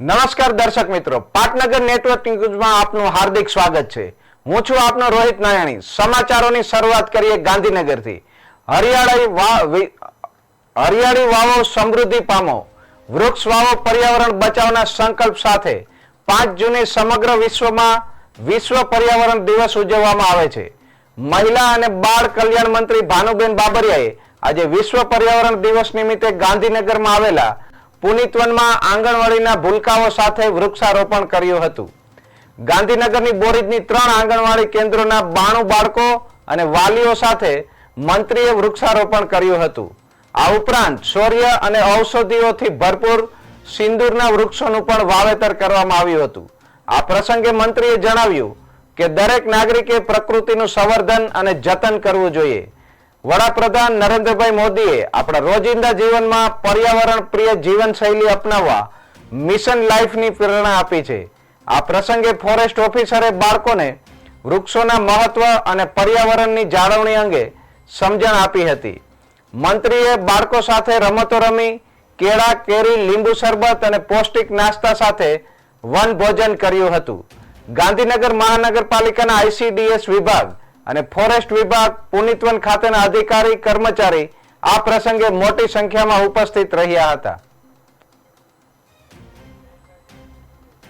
નમસ્કાર દર્શક મિત્રો, પાટનગર નેટવર્ક ન્યૂઝમાં આપનું હાર્દિક સ્વાગત છે. હું છું આપનો રોહિત નાયાણી. સમાચારોની શરૂઆત કરીએ ગાંધીનગરથી. હરિયાળી હરિયાળી વાવો સમૃદ્ધિ પામો. વૃક્ષ વાવો પર્યાવરણ બચાવના સંકલ્પ સાથે પાંચ જૂને સમગ્ર વિશ્વમાં વિશ્વ પર્યાવરણ દિવસ ઉજવવામાં આવે છે. મહિલા અને બાળ કલ્યાણ મંત્રી ભાનુબેન બાબરિયાએ આજે વિશ્વ પર્યાવરણ દિવસ નિમિત્તે ગાંધીનગરમાં આવેલા પુનિતવનમાં આંગણવાડીના ભૂલકાઓ સાથે વૃક્ષારોપણ કર્યું હતું. ગાંધીનગરની બોરીજની ત્રણ આંગણવાડી કેન્દ્રોના બાણું બાળકો અને વાલીઓ સાથે મંત્રીએ વૃક્ષારોપણ કર્યું હતું. આ ઉપરાંત શૌર્ય અને ઔષધિઓથી ભરપૂર સિંદૂરના વૃક્ષોનું પણ વાવેતર કરવામાં આવ્યું હતું. આ પ્રસંગે મંત્રીએ જણાવ્યું કે દરેક નાગરિકે પ્રકૃતિનું સંવર્ધન અને જતન કરવું જોઈએ. વડાપ્રધાન નરેન્દ્રભાઈ મોદીએ આપણા રોજિંદા જીવનમાં પર્યાવરણ પ્રિય જીવનશૈલી અપનાવવા મિશન લાઈફની પ્રેરણા આપી છે. આ પ્રસંગે ફોરેસ્ટ ઓફિસરે બાળકોને વૃક્ષોના મહત્વ અને પર્યાવરણની જાળવણી અંગે સમજણ આપી હતી. મંત્રીએ બાળકો સાથે રમતો રમી, કેળા, કેરી, લીંબુ શરબત અને પૌષ્ટિક નાસ્તા સાથે વન ભોજન કર્યું હતું. ગાંધીનગર મહાનગરપાલિકાના આઈસીડીએસ વિભાગ અને ફોરેસ્ટ વિભાગ પુનિતવન ખાતેના અધિકારી કર્મચારી આ પ્રસંગે મોટી સંખ્યામાં ઉપસ્થિત રહ્યા હતા.